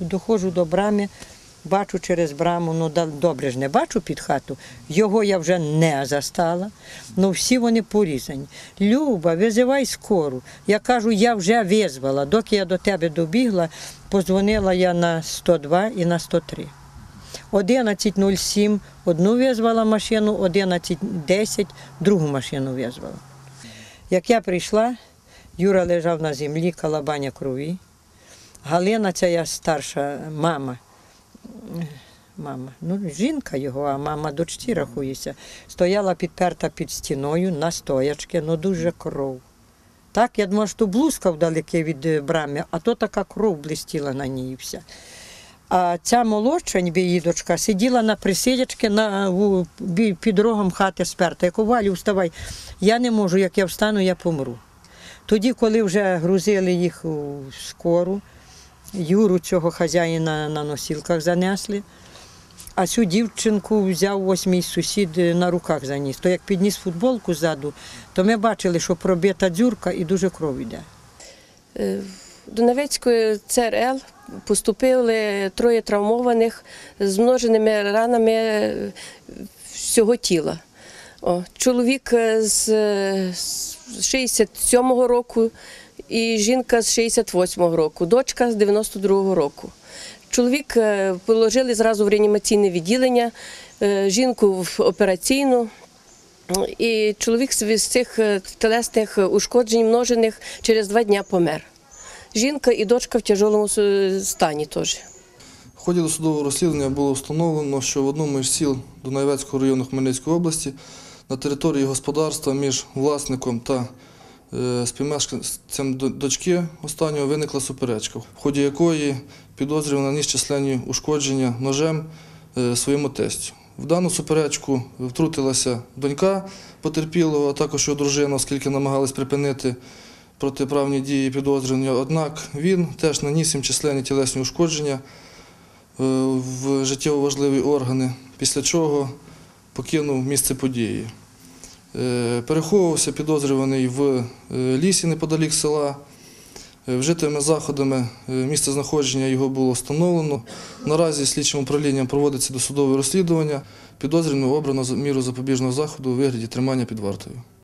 доходжу до брами, бачу через браму, ну добре ж не бачу під хату. Його я вже не застала. Ну всі вони порізані. Люба, визивай скору. Я кажу, я вже визвала. Доки я до тебе добігла, позвонила я на 102 і на 103. 11.07 одну визвала машину, 11.10 другу машину визвала. Як я прийшла, Юра лежав на землі, калабаня крові. Галина, ця я старша мама. Мама, ну жінка його, а мама дочці рахується. Стояла підперта під стіною на стоячки, ну дуже кров. Так, я думала, що блузка вдалеке від е, брами, а то така кров блистіла на ній вся. А ця молодша, її дочка, сиділа на присидячки на, під рогом хати сперта. Я Валю, вставай. Я не можу, як я встану, я помру. Тоді, коли вже грузили їх у скору, Юру цього хазяїна на носілках занесли, а цю дівчинку взяв ось мій сусід е, на руках заніс. То як підніс футболку ззаду, то ми бачили, що пробита дзюрка і дуже кров йде. Е, До Невецької ЦРЛ поступили троє травмованих з множеними ранами е, всього тіла. О, чоловік е, з е, 67-го року і жінка з 68-го року, дочка з 92-го року. Чоловік е, положили зразу в реанімаційне відділення, е, жінку в операційну. І чоловік з цих телесних ушкоджень множених через два дні помер. Жінка і дочка в тяжкому стані теж. В ході досудового розслідування було встановлено, що в одному із сіл Дунаєвецького району Хмельницької області на території господарства між власником та е, співмешканцем дочки останнього виникла суперечка, в ході якої підозрювана наніс численні ушкодження ножем е, своєму тестю. В дану суперечку втрутилася донька потерпілого, а також його дружина, оскільки намагались припинити протиправні дії підозрювання. Однак він теж наніс їм численні тілесні ушкодження е, в життєво важливі органи, після чого покинув місце події. Е, Переховувався підозрюваний в е, лісі неподалік села. Е, Вжитими заходами місце знаходження його було встановлено. Наразі слідчим управлінням проводиться досудове розслідування. Підозрюваному обрано міру запобіжного заходу у вигляді тримання під вартою.